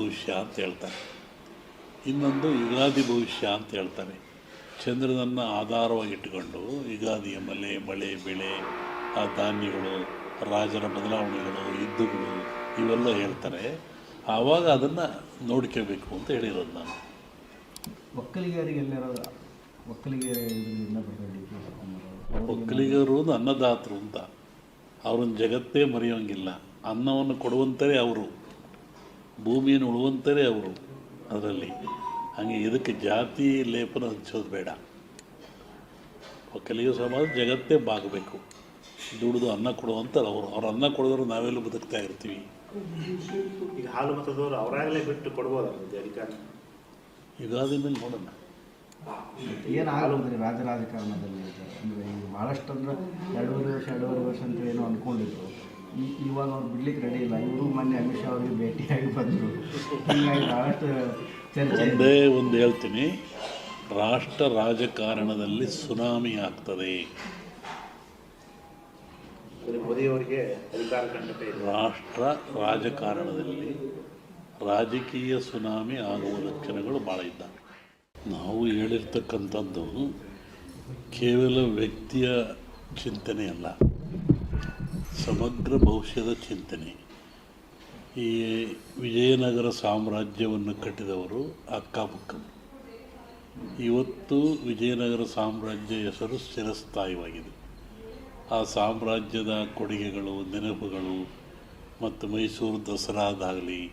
ಭವಿಷ್ಯ ಅಂತ ಹೇಳ್ತಾರೆ. ಇನ್ನೊಂದು ಯುಗಾದಿ ಭವಿಷ್ಯ ಅಂತ ಹೇಳ್ತಾರೆ. ಚಂದ್ರನನ್ನು ಆಧಾರವಾಗಿ ಇಟ್ಟುಕೊಂಡು ಯುಗಾದಿಯ ಮಲೆ ಮಳೆ ಬೆಳೆ ಆ ಧಾನ್ಯಗಳು ರಾಜರ ಬದಲಾವಣೆಗಳು ಯುದ್ಧಗಳು ಇವೆಲ್ಲ ಹೇಳ್ತಾರೆ. ಆವಾಗ ಅದನ್ನು ನೋಡ್ಕೋಬೇಕು ಅಂತ ಹೇಳಿರೋದು ನಾನು. ಒಕ್ಕಲಿಗರಿಗೆಲ್ಲರೂ ಒಕ್ಕಲಿಗರ ಅನ್ನದಾತರು ಅಂತ. ಅವ್ರನ್ನ ಜಗತ್ತೇ ಮರೆಯೋಂಗಿಲ್ಲ. ಅನ್ನವನ್ನು ಕೊಡುವಂಥರೇ ಅವರು. ಭೂಮಿಯನ್ನು ಉಳುವಂತಾರೆ ಅವರು ಅದರಲ್ಲಿ. ಹಾಗೆ ಇದಕ್ಕೆ ಜಾತಿ ಲೇಪನ ಹಂಚೋದು ಬೇಡ. ಒಕ್ಕಲಿಗ ಸಮಾಜ ಜಗತ್ತೇ ಬಾಗಬೇಕು. ದುಡಿದು ಅನ್ನ ಕೊಡುವಂಥವ್ರು ಅವರು. ಅವ್ರು ಅನ್ನ ಕೊಡಿದ್ರು ನಾವೆಲ್ಲ ಬದುಕ್ತಾ ಇರ್ತೀವಿ. ಈಗ ಹಾಲು ಮತದವರು ಅವರಾಗಲೇ ಬಿಟ್ಟು ಕೊಡ್ಬೋದು ಯುಗಾದಿ ಮೇಲೆ ನೋಡೋಣ. ಏನು ರಾಜ ರಾಜಕಾರಣದಲ್ಲಿ ಅಂದರೆ ಈಗ ಭಾಳಷ್ಟು ಅಂದ್ರೆ ಎರಡೂವರೆ ವರ್ಷ ಎರಡೂವರೆ ವರ್ಷ ಅಂತ ಏನೋ ಅಂದ್ಕೊಂಡಿದ್ರು ಇವಾಗ ಅವ್ರು ಬಿಡ್ಲಿಕ್ಕೆ ರೆಡಿ ಇಲ್ಲ. ಇವರು ಮೊನ್ನೆ ಅಮಿತ್ ಶಾ ಅವರಿಗೆ ಭೇಟಿಯಾಗಿ ಬಂದರು. ಹೀಗಾಗಿ ಭಾಳಷ್ಟು ಚರ್ಚೆ ಒಂದೇ ಒಂದು ಹೇಳ್ತೀನಿ. ರಾಷ್ಟ್ರ ರಾಜಕಾರಣದಲ್ಲಿ ಸುನಾಮಿ ಆಗ್ತದೆ. ಮೋದಿಯವರಿಗೆ ರಾಷ್ಟ್ರ ರಾಜಕಾರಣದಲ್ಲಿ ರಾಜಕೀಯ ಸುನಾಮಿ ಆಗುವ ಲಕ್ಷಣಗಳು ಭಾಳ ಇದ್ದಾವೆ. ನಾವು ಹೇಳಿರ್ತಕ್ಕಂಥದ್ದು ಕೇವಲ ವ್ಯಕ್ತಿಯ ಚಿಂತನೆ ಅಲ್ಲ ಸಮಗ್ರ ಭವಿಷ್ಯದ ಚಿಂತನೆ. ಈ ವಿಜಯನಗರ ಸಾಮ್ರಾಜ್ಯವನ್ನು ಕಟ್ಟಿದವರು ಅಕ್ಕಪಕ್ಕ. ಇವತ್ತು ವಿಜಯನಗರ ಸಾಮ್ರಾಜ್ಯ ಹೆಸರು ಚಿರಸ್ಥಾಯಿವಾಗಿದೆ ಆ ಸಾಮ್ರಾಜ್ಯದ ಕೊಡುಗೆಗಳು, ನೆನಪುಗಳು ಮತ್ತು ಮೈಸೂರು ದಸರಾದಾಗಲಿ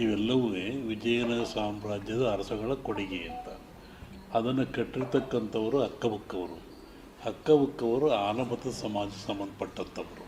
ಇವೆಲ್ಲವೂ ವಿಜಯನಗರ ಸಾಮ್ರಾಜ್ಯದ ಅರಸಗಳ ಕೊಡುಗೆ ಅಂತ. ಅದನ್ನು ಕಟ್ಟಿರ್ತಕ್ಕಂಥವರು ಅಕ್ಕಬುಕ್ಕವರು ಅಕ್ಕಬುಕ್ಕವರು ಆನಮತ ಸಮಾಜ ಸಂಬಂಧಪಟ್ಟಂಥವರು.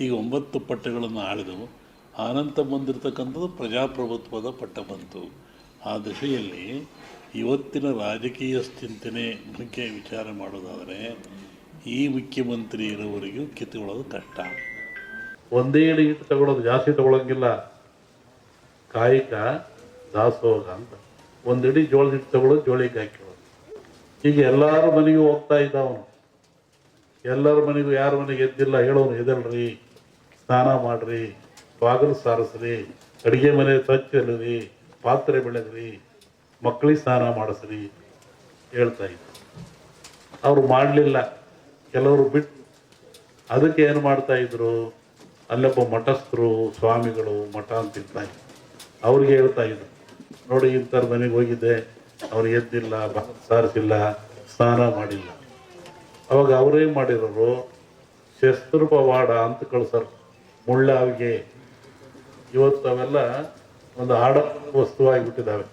ಈಗ ಒಂಬತ್ತು ಪಟ್ಟಗಳನ್ನು ಆಳಿದವು. ಆನಂತ ಬಂದಿರತಕ್ಕಂಥದ್ದು ಪ್ರಜಾಪ್ರಭುತ್ವದ ಪಟ್ಟ ಬಂತು. ಆ ದಶೆಯಲ್ಲಿ ಇವತ್ತಿನ ರಾಜಕೀಯ ಚಿಂತನೆ ಬಗ್ಗೆ ವಿಚಾರ ಮಾಡೋದಾದರೆ ಈ ಮುಖ್ಯಮಂತ್ರಿ ಇರೋವರೆಗೂ ಕಿತ್ತುಕೊಳ್ಳೋದು ಕಷ್ಟ. ಒಂದೇ ಹಿಟ್ಟು ತಗೊಳ್ಳೋದು ಜಾಸ್ತಿ ತಗೊಳಂಗಿಲ್ಲ. ಕಾಯಿಕ ದಾಸೋಗ ಅಂತ. ಒಂದಿಡಿ ಜೋಳದ ಹಿಟ್ಟು ತಗೊಳ್ಳೋದು ಜೋಳಿಗೆ ಹಾಕಿರೋದು ಈಗ ಎಲ್ಲಾರ ಮನೆಗೂ ಹೋಗ್ತಾ ಇದ್ದ ಎಲ್ಲರ ಮನೆಗೂ ಯಾರ ಮನೆಗೆ ಎದ್ದಿಲ್ಲ ಹೇಳೋನು ಎದಲ್ರಿ ಸ್ನಾನ ಮಾಡ್ರಿ, ಬಾಗಿಲು ಸಾರಿಸ್ರಿ, ಅಡುಗೆ ಮನೆ ಸ್ವಚ್ಛ ಇಲ್ಲರಿ ಪಾತ್ರೆ ಬೆಳೆದ್ರಿ ಮಕ್ಕಳಿಗೆ ಸ್ನಾನ ಮಾಡಿಸ್ರಿ ಹೇಳ್ತಾ ಇದ್ರು. ಅವರು ಮಾಡಲಿಲ್ಲ. ಕೆಲವರು ಬಿಟ್ಟು ಅದಕ್ಕೆ ಏನು ಮಾಡ್ತಾ ಇದ್ರು? ಅಲ್ಲೊಬ್ಬ ಮಠಸ್ಥರು, ಸ್ವಾಮಿಗಳು ಮಠ ಅಂತ ಇರ್ತಾ ಇದ್ರು. ಅವ್ರಿಗೆ ಹೇಳ್ತಾ ಇದ್ರು. ನೋಡಿ, ಇಂಥವ್ರ ಮನೆಗೆ ಹೋಗಿದ್ದೆ. ಅವ್ರು ಎದ್ದಿಲ್ಲ ಸಾರಿಸಿಲ್ಲ, ಸ್ನಾನ ಮಾಡಿಲ್ಲ. ಅವಾಗ ಅವರೇನು ಮಾಡಿರೋರು ಶಸ್ತ್ರ ಪವಾಡ ಅಂತ ಕಳ್ಸರು. ಮುಳ್ಳಾವಿಗೆ ಇವತ್ತು ಅವೆಲ್ಲ ಒಂದು ಆಡ ವಸ್ತುವಾಗಿಬಿಟ್ಟಿದ್ದಾವೆ.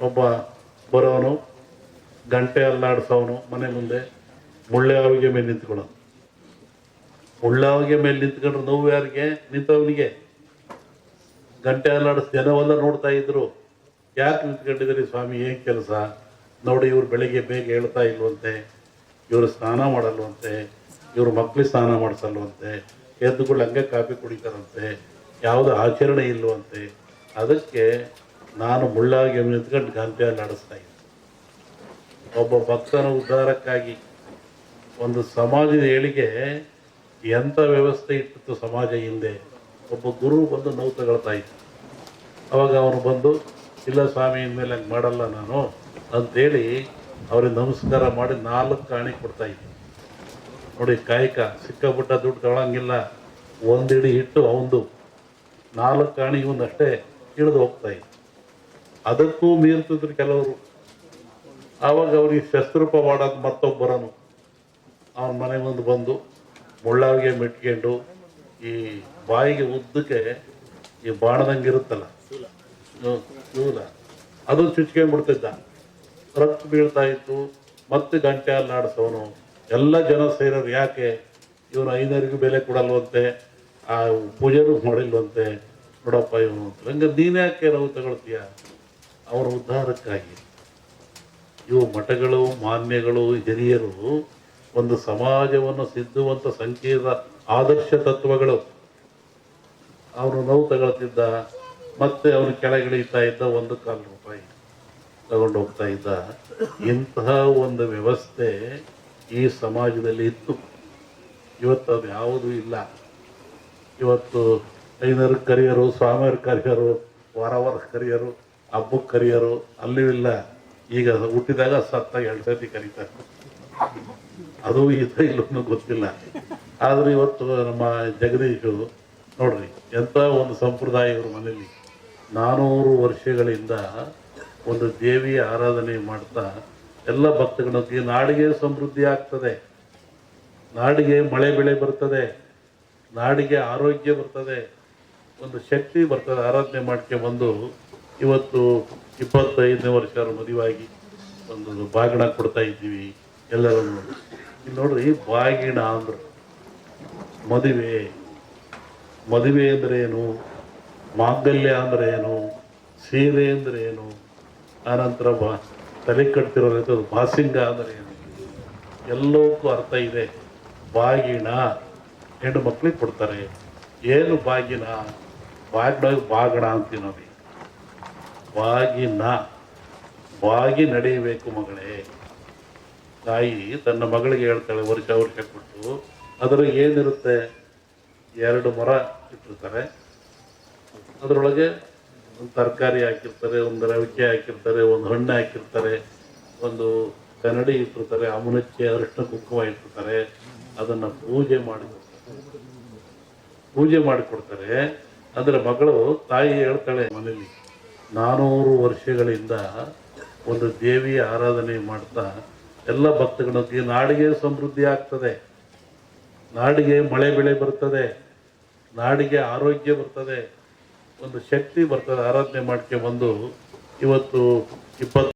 ಒಬ್ಬ ಬರೋನು, ಗಂಟೆ ಅಲ್ಲಾಡಿಸೋನು, ಮನೆ ಮುಂದೆ ಮುಳ್ಳಾವಿಗೆ ಮೇಲೆ ನಿಂತ್ಕೊಳ್ಳೋನು. ಮುಳ್ಳಾವಿಗೆ ಮೇಲೆ ನಿಂತ್ಕೊಂಡ್ರೆ ನೋವು ಯಾರಿಗೆ? ನಿಂತವನಿಗೆ. ಗಂಟೆ ಅಲ್ಲಾಡಿಸ್ ಜನವೆಲ್ಲ ನೋಡ್ತಾ ಇದ್ರು. ಯಾಕೆ ನಿಂತ್ಕೊಂಡಿದ್ದೀರಿ ಸ್ವಾಮಿ? ಏನು ಕೆಲಸ? ನೋಡಿ, ಇವ್ರು ಬೆಳಿಗ್ಗೆ ಬೇಗ ಹೇಳ್ತಾ ಇಲ್ವಂತೆ. ಇವರು ಸ್ನಾನ ಮಾಡಲ್ವಂತೆ. ಇವ್ರ ಮಕ್ಕಳಿಗೆ ಸ್ನಾನ ಮಾಡಿಸಲ್ವಂತೆ. ಎದ್ದುಗಳು ಹಂಗೆ ಕಾಫಿ ಕುಡಿತಾರಂತೆ, ಯಾವುದೇ ಆಚರಣೆ ಇಲ್ಲವಂತೆ ಅದಕ್ಕೆ ನಾನು ಮುಳ್ಳಾಗಿ ನಿಂತ್ಕೊಂಡು ಗಂಟೆ ನಡೆಸ್ತಾ ಇದ್ದೆ. ಒಬ್ಬ ಭಕ್ತನ ಉದ್ಧಾರಕ್ಕಾಗಿ ಒಂದು ಸಮಾಜದ ಏಳಿಗೆ ಎಂಥ ವ್ಯವಸ್ಥೆ ಇಟ್ಟಿತ್ತು ಸಮಾಜ ಹಿಂದೆ? ಒಬ್ಬ ಗುರು ಬಂದು ನೋವು ತಗೊಳ್ತಾ ಇದ್ದ. ಅವಾಗ ಅವನು ಬಂದು, ಇಲ್ಲ ಸ್ವಾಮಿ, ಇನ್ಮೇಲೆ ಹಂಗೆ ಮಾಡಲ್ಲ ನಾನು ಅಂತೇಳಿ ಅವ್ರಿಗೆ ನಮಸ್ಕಾರ ಮಾಡಿ ನಾಲ್ಕು ಕಾಣಿ ಕೊಡ್ತಾ ಇದ್ದ. ನೋಡಿ ಕಾಯಕ ಸಿಕ್ಕಾಪಟ್ಟ ದುಡ್ಡು ತಗೊಳಂಗಿಲ್ಲ. ಒಂದಿಡಿ ಹಿಟ್ಟು ಅವಂದು. ನಾಲ್ಕು ಕಾಣಿ ಇವನ್ನಷ್ಟೇ ಇಳಿದು ಹೋಗ್ತಾ ಇತ್ತು ಅದಕ್ಕೂ ಮೀರ್ತಿದ್ರು ಕೆಲವರು. ಆವಾಗ ಅವ್ರಿಗೆ ಶಸ್ತ್ರೂಪ ಮಾಡೋದು ಮತ್ತೊಬ್ಬರನು. ಅವನ ಮನೆ ಮುಂದೆ ಬಂದು ಮುಳ್ಳಾವಿಗೆ ಮೆಟ್ಕೊಂಡು ಈ ಬಾಯಿಗೆ ಉದ್ದಕ್ಕೆ ಈ ಬಾಣದಂಗೆ ಇರುತ್ತಲ್ಲ ಹ್ಮ್, ಶೂಲ ಅದು ಚುಚ್ಕೊಂಡ್ಬಿಡ್ತಿದ್ದ. ರಕ್ತ ಬೀಳ್ತಾ ಇತ್ತು. ಮತ್ತೆ ಗಂಟೆ ಅಲ್ಲಾಡಿಸೋನು ಎಲ್ಲ ಜನ ಸೇರೋರು ಯಾಕೆ? ಇವನು ಐನರಿಗೂ ಬೆಲೆ ಕೊಡಲ್ವಂತೆ, ಆ ಪೂಜೆನೂ ಮಾಡಿಲ್ವಂತೆ. ನೋಡಪ್ಪ ಇವನು ಅಂತ. ಹಂಗೆ ನೀನು ಯಾಕೆ ನಾವು ತಗೊಳ್ತೀಯ? ಅವರ ಉದ್ಧಾರಕ್ಕಾಗಿ. ಇವು ಮಠಗಳು, ಮಾನ್ಯಗಳು, ಹಿರಿಯರು ಒಂದು ಸಮಾಜವನ್ನು ಸಿದ್ಧುವಂತ ಸಂಕೀರ್ಣ ಆದರ್ಶ ತತ್ವಗಳು. ಅವನು ನೋವು ತಗೊಳ್ತಿದ್ದ, ಮತ್ತೆ ಅವನು ಕೆಳಗಿಳಿತಾ ಇದ್ದ ಒಂದು ಕಾಲು ರೂಪಾಯಿ ತಗೊಂಡು ಹೋಗ್ತಾ ಇದ್ದ. ಇಂತಹ ಒಂದು ವ್ಯವಸ್ಥೆ ಈ ಸಮಾಜದಲ್ಲಿ ಇತ್ತು. ಇವತ್ತು ಅದು ಯಾವುದೂ ಇಲ್ಲ. ಇವತ್ತು ಐನರ್ ಕರಿಯರು, ಸ್ವಾಮಿಯರ್ ಕರಿಯರು ವಾರ ವಾರ ಕರಿಯರು ಹಬ್ಬಕ್ಕೆ ಕರಿಯರು, ಅಲ್ಲೂ ಇಲ್ಲ. ಈಗ ಹುಟ್ಟಿದಾಗ ಸತ್ತ ಎರಡು ಸರ್ತಿ ಕರೀತಾರೆ. ಅದು ಇದು ಇಲ್ಲೂ ಗೊತ್ತಿಲ್ಲ. ಆದರೆ ಇವತ್ತು ನಮ್ಮ ಜಗದೀಶು ನೋಡ್ರಿ, ಎಂಥ ಒಂದು ಸಂಪ್ರದಾಯ ಇವ್ರ ಮನೇಲಿ. ನಾನೂರು ವರ್ಷಗಳಿಂದ ಒಂದು ದೇವಿಯ ಆರಾಧನೆ ಮಾಡ್ತಾ ಎಲ್ಲ ಭಕ್ತಗಳು ಈ ನಾಡಿಗೆ ಸಮೃದ್ಧಿ ಆಗ್ತದೆ. ನಾಡಿಗೆ ಮಳೆ ಬೆಳೆ ಬರ್ತದೆ. ನಾಡಿಗೆ ಆರೋಗ್ಯ ಬರ್ತದೆ. ಒಂದು ಶಕ್ತಿ ಬರ್ತದೆ. ಆರಾಧನೆ ಮಾಡ್ಕೊಂಡ್ಬಂದು ಇವತ್ತು ಇಪ್ಪತ್ತೈದನೇ ವರ್ಷ ಮದುವಾಗಿ ಒಂದು ಬಾಗಿಣ ಕೊಡ್ತಾ ಇದ್ದೀವಿ ಎಲ್ಲರನ್ನು. ಇಲ್ಲಿ ನೋಡ್ರಿ ಬಾಗಿಣ ಅಂದ್ರು ಮದುವೆ. ಮದುವೆ ಅಂದರೆ ಏನು ಮಾಂಗಲ್ಯ ಅಂದರೆ ಏನು ಸೀರೆ ಅಂದರೆ ಏನು ಆನಂತರ ಬಾ ತಲೆ ಕಟ್ತಿರೋದು ಬಾಸಿಂಗ ಅಂದರೆ ಏನು ಎಲ್ಲವಕ್ಕೂ ಅರ್ಥ ಇದೆ. ಬಾಗಿನ ಹೆಣ್ಣು ಮಕ್ಕಳಿಗೆ ಕೊಡ್ತಾರೆ. ಏನು ಬಾಗಿನ ಬಾಗಿನ ಬಾಗಣ ಅಂತೀವಿ ನಾವು. ಬಾಗಿನ ಬಾಗಿ ನಡೆಯಬೇಕು ಮಗಳೇ. ತಾಯಿ ತನ್ನ ಮಗಳಿಗೆ ಹೇಳ್ತಾಳೆ, ವರ್ಷ ವರ್ಷ ಕೊಟ್ಟು. ಅದರ ಏನಿರುತ್ತೆ? ಎರಡು ಮರ ಇಟ್ಟಿರ್ತಾರೆ. ಅದರೊಳಗೆ ಒಂದು ತರಕಾರಿ ಹಾಕಿರ್ತಾರೆ, ಒಂದು ರವಿಕೆ ಹಾಕಿರ್ತಾರೆ, ಒಂದು ಹಣ್ಣು ಹಾಕಿರ್ತಾರೆ, ಒಂದು ಕನ್ನಡಿ ಇಟ್ಟಿರ್ತಾರೆ ಅಮುನಚ್ಚೆ ಅರಿಶಿನ ಕುಂಕುಮ ಇಟ್ಟಿರ್ತಾರೆ, ಅದನ್ನ ಪೂಜೆ ಮಾಡಿ ಪೂಜೆ ಮಾಡಿಕೊಡ್ತಾರೆ. ಅದರ ಮಗಳು ತಾಯಿ ಹೇಳ್ತಾಳೆ ಮನೇಲಿ, ನಾನೂರು ವರ್ಷಗಳಿಂದ ಒಂದು ದೇವಿಯ ಆರಾಧನೆ ಮಾಡ್ತಾ, ಎಲ್ಲ ಭಕ್ತಗಳಿಗೆ ನಾಡಿಗೆ ಸಮೃದ್ಧಿ ಆಗ್ತದೆ. ನಾಡಿಗೆ ಮಳೆ ಬೆಳೆ ಬರ್ತದೆ. ನಾಡಿಗೆ ಆರೋಗ್ಯ ಬರ್ತದೆ. ಒಂದು ಶಕ್ತಿ ಬರ್ತದೆ ಆರಾಧನೆ ಮಾಡ್ಕೊಂಡು ಬಂದು ಇವತ್ತು ಇಪ್ಪತ್ತು